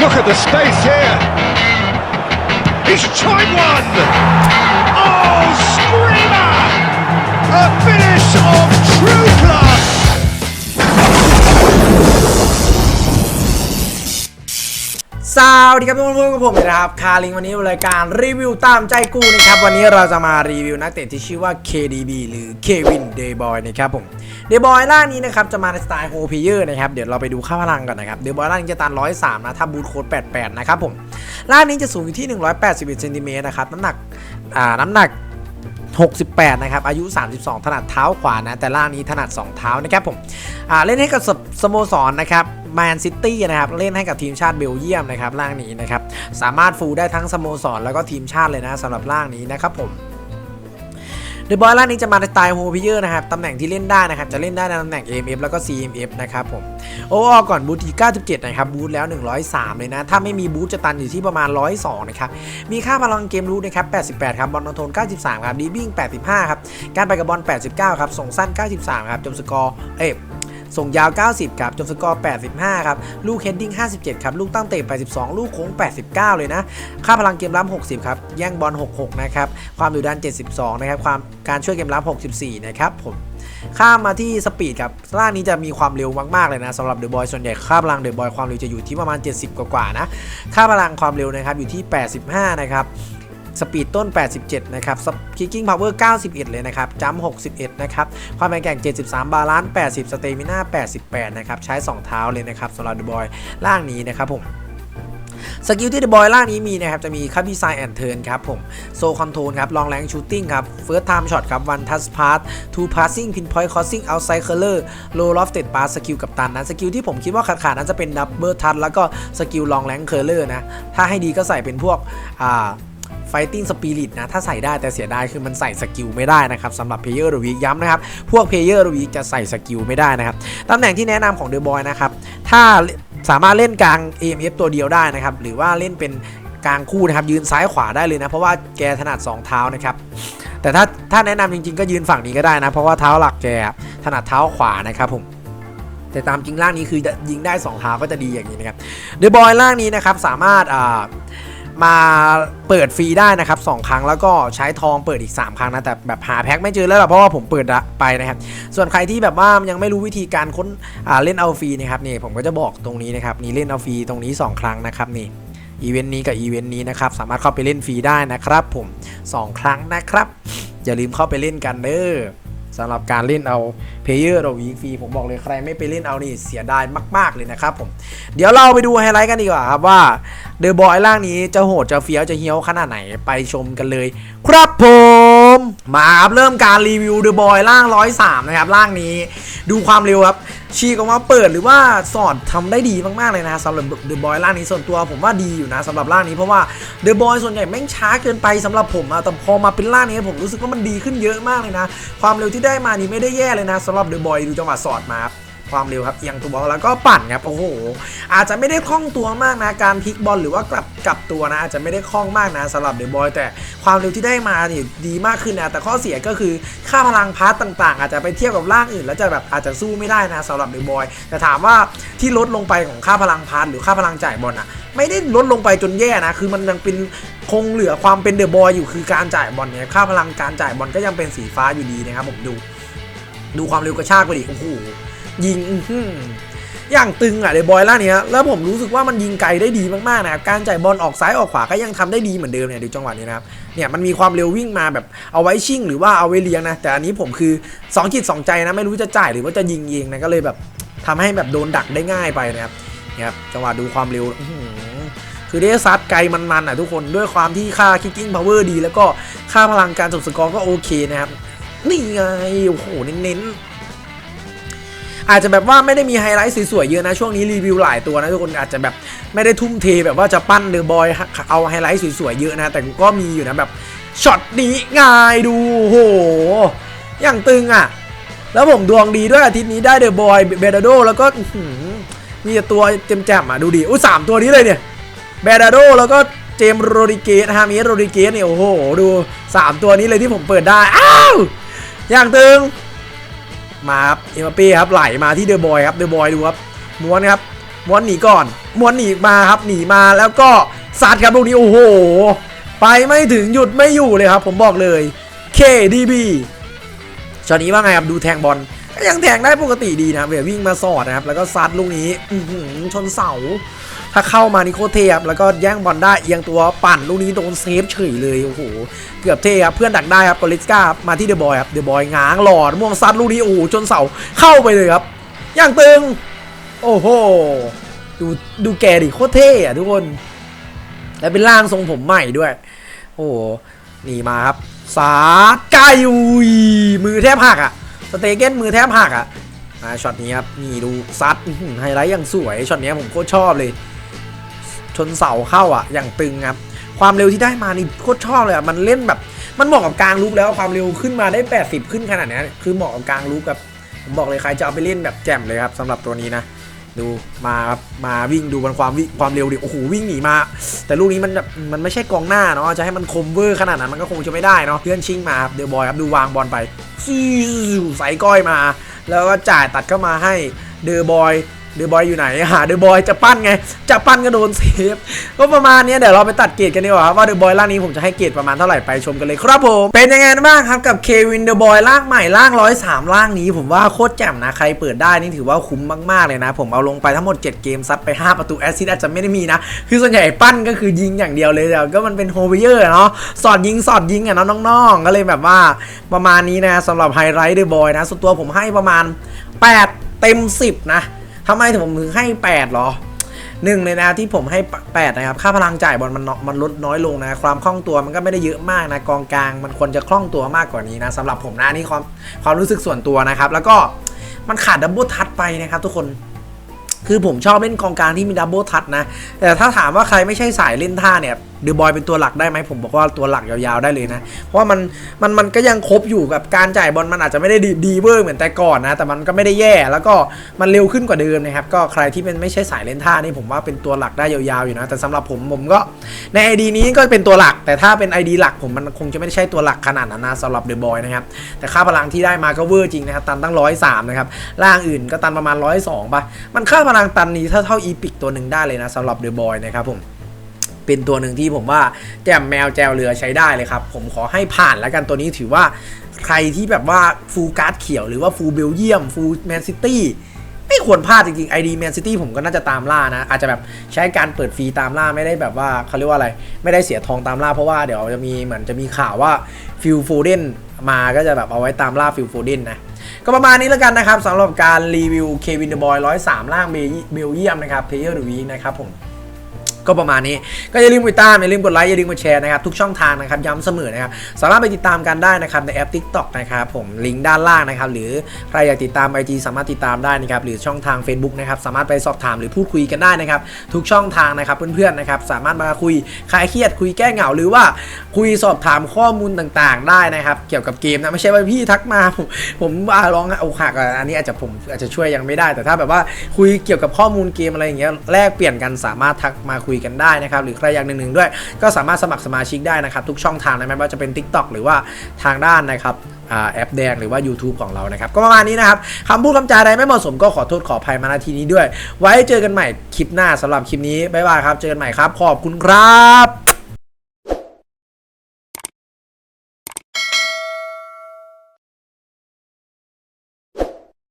Look at the space here. He's tried one. Oh, screamer! A finish of true class. สวัสดีครับทุกคนพบกับผมนะครับคาริงวันนี้รายการรีวิวตามใจกูนะครับ วันนี้เราจะมารีวิวนักเตะที่ชื่อว่า KDB หรือ Kevin d e b o y นะครับผมเดบอยล่างนี้นะครับจะมาในสไตล์โฮเพเยอร์นะครับเดี๋ยวเราไปดูค่าพลังก่อนนะครับเดบอยล่างนี้จะตัน 103 นะถ้าบูทโค้ด88 นะครับผมล่างนี้จะสูงอยู่ที่ 181เซนติเมตรนะครับน้ำหนักอ่าน้ำหนัก68 นะครับ อายุ 32 ถนัดเท้าขวานะ แต่ล่างนี้ถนัด 2 เท้านะครับผมอ่าเล่นให้กับสสโมสรนะครับ แมนซิตี้นะครับเล่นให้กับทีมชาติเบลเยียมนะครับล่างนี้นะครับสามารถฟูลได้ทั้งสโมสรแล้วก็ทีมชาติเลยนะสำหรับล่างนี้นะครับผมเดอะบอยล่างนี้จะมาในสไตล์โฮพิเยอร์นะครับตำแหน่งที่เล่นได้นะครับ จะเล่นได้ในตำแหน่ง AMF แล้วก็ CMF นะครับผม โอเวอก่อนบูทที่97 นะครับ บูทแล้ว 103 เลยนะ ถ้าไม่มีบูทจะตันอยู่ที่ประมาณ 102 นะครับ มีค่าพลังเกมรู้นะครับ 88 ครับ บอลคอนโทรล93 ครับ ดีบิ้ง 85 ครับ การไปกับบอล 89 ครับ ส่งสั้น 93 ครับ จบสกอร์ เอ๊ะ ส่งยาว 90 ครับ จบสกอร์ 85 ครับ ลูกเฮดดิ้ง 57 ครับ ลูกตั้งเตะ 82 ลูกโค้ง 89 เลยนะ ค่าพลังเกมรับ 60 ครับ แย่งบอล 66 นะครับ ความดุดัน 72 นะครับ ความการช่วยเกมรับ 64 นะครับผมข้ามมาที่สปีดครับล่างนี้จะมีความเร็วมาก ๆ เลยนะสำหรับเดอะบอยส่วนใหญ่ค่าพลังเดอะบอยความเร็วจะอยู่ที่ประมาณ 70 กว่าๆนะ ค่าพลังความเร็วนะครับอยู่ที่ 85 นะครับ สปีดต้น 87 นะครับคิกกิ้งพาวเวอร์ 91 เลยนะครับจัม61 นะครับ ความแข็งแกร่ง 73 บาลานซ์ 80 สเตมิน่า 88 นะครับ ใช้ 2 เท้าเลยนะครับสำหรับเดอะบอยล่างนี้นะครับผมสกิลที่เดอะบอยล่างนี้มีนะครับ จะมีคับดีไซน์แอนเทิร์นครับผมโซคอนโทรลครับลองแรงชูตติ้งครับเฟิร์สไทม์ช็อตครับวันทัสพาร์ททูพาสซิ่งพินพอยต์คอสซิ่งเอาไซเคอร์เลอร์โลลอฟเต็ดปาสสกิลกับตันนะสกิลที่ผมคิดว่าขาดขาดๆนั้นจะเป็นดับเบิลทัชแล้วก็สกิลลองแรงเคอร์เลอร์นะ ถ้าให้ดีก็ใส่เป็นพวกอ่า ไฟติ้งสปิริตนะถ้าใส่ได้แต่เสียดายคือมันใส่สกิลไม่ได้นะครับสำหรับเพลเยอร์ e วีย้ำนะครับ พวกเพลเยอร์ e วีจะใส่สกิลไม่ได้นะครับตำแหน่งที่แนะนำของเดอะบอยนะครับ ถ้าสามารถเล่นกลาง AMF ตัวเดียวได้นะครับ หรือว่าเล่นเป็นกลางคู่นะครับ ยืนซ้ายขวาได้เลยนะ เพราะว่าแกถนัด 2 เท้านะครับ แต่ถ้าถ้าแนะนำจริงๆ ก็ยืนฝั่งนี้ก็ได้นะ เพราะว่าเท้าหลักแกถนัดเท้าขวานะครับผมแต่ตามจริงล่างนี้คือยิงได้ 2 เท้าก็จะดีอย่างนี้นะครับเดอะบอยล่างนี้นะครับสามารถ มาเปิดฟรีได้นะครับ2ครั้งแล้วก็ใช้ทองเปิดอีก 3 ครั้งนะ แต่แบบหาแพ็คไม่เจอแล้วเพราะว่าผมเปิดไปนะครับ ส่วนใครที่แบบว่ายังไม่รู้วิธีการค้นเล่นเอาฟรีนะครับนี่ผมก็จะบอกตรงนี้นะครับนี่เล่นเอาฟรีตรงนี้ 2 ครั้งนะครับนี่อีเวนต์นี้กับอีเวนต์นี้นะครับสามารถเข้าไปเล่นฟรีได้นะครับ ผม 2 ครั้งนะครับอย่าลืมเข้าไปเล่นกันเด้อสำหรับการเล่นเอา เพลเยอร์เราวีฟรีผมบอกเลยใครไม่ไปเล่นเอานี่เสียดายมากๆเลยนะครับผม เดี๋ยวเราไปดูไฮไลท์กันดีกว่าครับว่าเดอะบอยล่างนี้จะโหดจะเฟี้ยวจะเฮี้ยวขนาดไหนไปชมกันเลย ครับผมมาครับเริ่มการรีวิวเดอะบอยล่าง 103 นะครับล่างนี้ดูความเร็วครับชีกออกมาเปิดหรือว่าสอดทำได้ดีมากๆเลยนะสำหรับเดอะบอยล่างนี้ส่วนตัวผมว่าดีอยู่นะสำหรับล่างนี้เพราะว่าเดอะบอยส่วนใหญ่แม่งช้าเกินไปสำหรับผมอะแต่พอมาเป็นล่างนี้ผมรู้สึกว่ามันดีขึ้นเยอะมากเลยนะ ความเร็วที่ได้มานี่ไม่ได้แย่เลยนะสำหรับเดอะบอยดูจังหวะสอดมาครับความเร็วครับเอียงตัวแล้วก็ปั่นครับโอ้โห อาจจะไม่ได้คล่องตัวมากนะการพลิกบอลหรือว่ากลับกลับตัวนะอาจจะไม่ได้คล่องมากนะสำหรับเดอะบอยแต่ความเร็วที่ได้มาเนี่ยดีมากขึ้นนะแต่ข้อเสียก็คือค่าพลังพาร์ตต่างๆ อาจจะไปเทียบกับร่างอื่น แล้วจะแบบอาจจะสู้ไม่ได้นะสำหรับเดอะบอยแต่ถามว่าที่ลดลงไปของค่าพลังพาร์ตหรือค่าพลังจ่ายบอลอะไม่ได้ลดลงไปจนแย่นะคือมันยังเป็นคงเหลือความเป็นเดอะบอยอยู่คือการจ่ายบอลเนี่ยค่าพลังการจ่ายบอลก็ยังเป็นสีฟ้าอยู่ดีนะครับผมดู ดูความเร็วกระชากไปดิโอ้โหยิงอย่างตึงอะเดบอยล่าเนี้ยแล้วผมรู้สึกว่ามันยิงไกลได้ดีมากๆนะครับการจ่ายบอลออกซ้ายออกขวาก็ยังทำได้ดีเหมือนเดิมเนี่ยดูจังหวะนี้นะครับเนี่ยมันมีความเร็ววิ่งมาแบบเอาไว้ชิ่งหรือว่าเอาไว้เลี้ยงนะแต่อันนี้ผมคือ2จิต2ใจนะไม่รู้จะจ่ายหรือว่าจะยิงเองนะก็เลยแบบทำให้แบบโดนดักได้ง่ายไปนะครับเนี่ยจังหวะดูความเร็วคือหือคือได้ซัดไกลมันๆอะทุกคนด้วยความที่ค่า kicking power ดี แล้วก็ค่าพลังการจบสกอร์ก็โอเคนะครับ นี่ไงโอ้โหเน้นๆอาจจะแบบว่าไม่ได้มีไฮไลท์สวยๆเยอะนะช่วงนี้รีวิวหลายตัวนะทุกคนอาจจะแบบไม่ได้ทุ่มเทแบบว่าจะปั้นเดอะบอยเอาไฮไลท์สวยๆเยอะนะแต่ก็มีอยู่นะแบบช็อตนี้ง่ายดูโอ้โหอย่างตึงอะ แล้วผมดวงดีด้วยอาทิตย์นี้ได้เดอะบอยเบดาโดแล้วก็มีตัวเต็มแจมอะดูดิอุ้ยสามตัวนี้เลยเนี่ยเบดาโดแล้วก็เจมโรดิเกสฮามิเอสโรดิเกสเนี่ยโอ้โห ดูสามตัวนี้เลยที่ผมเปิดได้ อ้าว อย่างตึง มาครับเอ็มปเป้ครับไหลมาที่เดอะบอยครับเดอะบอยดูครับม้วนครับม้วนหนีก่อนม้วนหนีมาครับหนีมาแล้วก็ซัดครับลูกนี้โอ้โห ไปไม่ถึงหยุดไม่อยู่เลยครับ ผมบอกเลย KDB ช็อตนี้ว่าไงครับดูแทงบอลก็ยังแทงได้ปกติดีนะเดี๋ยววิ่งมาสอดนะครับแล้วก็ซัดลูกนี้ชนเสา ถ้าเข้ามานี่โคตรเทครับแล้วก็แย่งบอลได้เอียงตัวปั่นลูกนี้โดนเซฟเฉยเลยโอ้โหเกือบเทครับเพื่อนดักได้ครับกอลิสกามาที่เดอะบอยครับเดอะบอยง้างหลอดม่วงซัดลูกนี้โอ้โหชนเสาเข้าไปเลยครับอย่างตึง โอ้โหดูดูแกดิโคตรเท่อะทุกคน แล้วเป็นร่างทรงผมใหม่ด้วย โอ้โหนี่มาครับ สาดไกายุยมือแทบหักอะสเตเกนมือแทบหักอะมาช็อตนี้ครับนี่ดูซัดไฮไลท์อย่างสวยช็อตนี้ผมโคตรชอบเลย ชนเสาเข้าอะอย่างตึงครับความเร็วที่ได้มานี่โคตรชอบเลยอะมันเล่นแบบมันเหมาะกับกลางลุกแล้วความเร็วขึ้นมาได้ 80 ขึ้นขนาดนี้คือเหมาะกับกลางลุกแบบผมบอกเลยใครจะเอาไปเล่นแบบแจ่มเลยครับสำหรับตัวนี้นะดูมามาวิ่งดูมันความความเร็วดิโอ้โหวิ่งหนีมา แต่ลูกนี้มันแบบมันไม่ใช่กองหน้าเนาะจะให้มันคมเวอร์ขนาดนั้นมันก็คงจะไม่ได้เนาะเพื่อนชิงมาครับเดอะบอยครับดูวางบอลไปซิวใส่ก้อยมา แล้วก็จ่ายตัดเข้ามาให้เดอะบอย เดอะบอยอยู่ไหนหาเดอะบอยจะปั้นไง จะปั้นก็โดนเซฟก็ประมาณนี้เดี๋ยวเราไปตัดเกรดกันดีกว่าว่าเดอะบอยร่างนี้ผมจะให้เกรดประมาณเท่าไหร่ไปชมกันเลยครับผม เป็นยังไงบ้างครับกับเควินเดอะบอยร่างใหม่ร่างร้อยสามร่างนี้ ผมว่าโคตรแจ่มนะใครเปิดได้นี่ถือว่าคุ้มมากๆเลยนะ ผมเอาลงไปทั้งหมด 7 เกมซัดไป 5 ประตูแอสซิสต์อาจจะไม่ได้มีนะ คือส่วนใหญ่ปั้นก็คือยิงอย่างเดียวเลยแต่ก็มันเป็นโฮเวเยอร์เนาะสอดยิงสอดยิงอะเนาะน้องๆก็เลยแบบว่าประมาณนี้นะสำหรับไฮไลท์เดอะบอยนะส่วนตัวผมให้ประมาณ 8 เต็ม 10 นะ ทำไมถึงผมถึงให้8หรอหนึ่งเลยนะที่ผมให้ 8 นะครับ ค่าพลังจ่ายบอลมันนมันลดน้อยลงนะ ความคล่องตัวมันก็ไม่ได้เยอะมากนะ กองกลางมันควรจะคล่องตัวมากกว่านี้นะสำหรับผมนะนี่ความความรู้สึกส่วนตัวนะครับ แล้วก็มันขาดดับเบิลทัชไปนะครับ ทุกคนคือผมชอบเล่นกองกลางที่มีดับเบิลทัชนะ แต่ถ้าถามว่าใครไม่ใช่สายเล่นท่าเนี่ยเดอะบอยเป็นตัวหลักได้ไหมผมบอกว่าตัวหลักยาวๆได้เลยนะ เพราะมันมันมันก็ยังครบอยู่กับการจ่ายบอลมันอาจจะไม่ได้ดีเวอร์เหมือนแต่ก่อนนะ แต่มันก็ไม่ได้แย่แล้วก็มันเร็วขึ้นกว่าเดิมนะครับ ก็ใครที่เป็นไม่ใช่สายเล่นท่านี่ผมว่าเป็นตัวหลักได้ยาวๆอยู่นะ แต่สำหรับผมผมก็ใน ID นี้ก็เป็นตัวหลัก แต่ถ้าเป็น ID หลักผมมันคงจะไม่ใช่ตัวหลักขนาดนั้นนะสำหรับเดอะบอยนะครับแต่ค่าพลังที่ได้มาก็เวอร์จริงนะครับตันตั้งร้อยสามนะครับล่างอื่นก็ตันประมาณร้อยสองป่ะมันค่าพลังตันนี้ถ้าเท่าอีพิกตัวหนึ่งได้เลยนะสำหรับเดอะบอยนะครับผม เป็นตัวหนึ่งที่ผมว่าแจมแมวแจวเรือใช้ได้เลยครับ ผมขอให้ผ่านแล้วกันตัวนี้ถือว่าใครที่แบบว่าฟูลการ์ดเขียวหรือว่าฟูลเบลเยียมฟูลแมนซิตี้ไม่ควรพลาดจริงๆ ID Man City ผมก็น่าจะตามล่านะ อาจจะแบบใช้การเปิดฟรีตามล่าไม่ได้แบบว่าเขาเรียกว่าอะไร ไม่ได้เสียทองตามล่าเพราะว่าเดี๋ยวจะมีเหมือนจะมีข่าวว่าฟิลโฟเดนมาก็จะแบบเอาไว้ตามล่าฟิลโฟเดนนะ ก็ประมาณนี้แล้วกันนะครับสำหรับการรีวิวเควินเดอะบอย103ล่างเบลเยียมนะครับเพลเยอร์หรือวีนะครับผม ก็ประมาณนี้ก็อย่าลืมกดติดตามอย่าลืมกดไลค์อย่าลืมกดแชร์นะครับทุกช่องทางนะครับย้ำเสมอนะครับสามารถไปติดตามกันได้นะครับในแอป TikTok นะครับผมลิงก์ด้านล่างนะครับหรือใครอยากติดตาม IG สามารถติดตามได้นะครับหรือช่องทาง Facebook นะครับสามารถไปสอบถามหรือพูดคุยกันได้นะครับทุกช่องทางนะครับเพื่อนๆนะครับสามารถมาคุยคลายเครียดคุยแก้เหงาหรือว่าคุยสอบถามข้อมูลต่างๆ ได้นะครับ เกี่ยวกับเกมนะไม่ใช่ว่าพี่ทักมาผมผมอ่าร้องอกหักอันนี้อาจจะผมอาจจะช่วยยังไม่ได้ แต่ถ้าแบบว่าคุยเกี่ยวกับข้อมูลเกมอะไรอย่างเงี้ยแลกเปลี่ยนกันสามารถทักมาคุยกันได้นะครับ หรือใครอยากหนึ่งๆด้วย ก็สามารถสมัครสมาชิกได้นะครับ ทุกช่องทางนะไม่ว่าจะเป็น TikTok หรือว่าทางด้านนะครับแอปแดงหรือว่า YouTube ของเรานะครับ ก็ประมาณนี้นะครับคำพูดคำจาใดไม่เหมาะสมก็ขอโทษขออภัยมาณทีนี้ด้วย ไว้เจอกันใหม่คลิปหน้าสำหรับคลิปนี้บ๊ายบายครับ เจอกันใหม่ครับ ขอบคุณครับ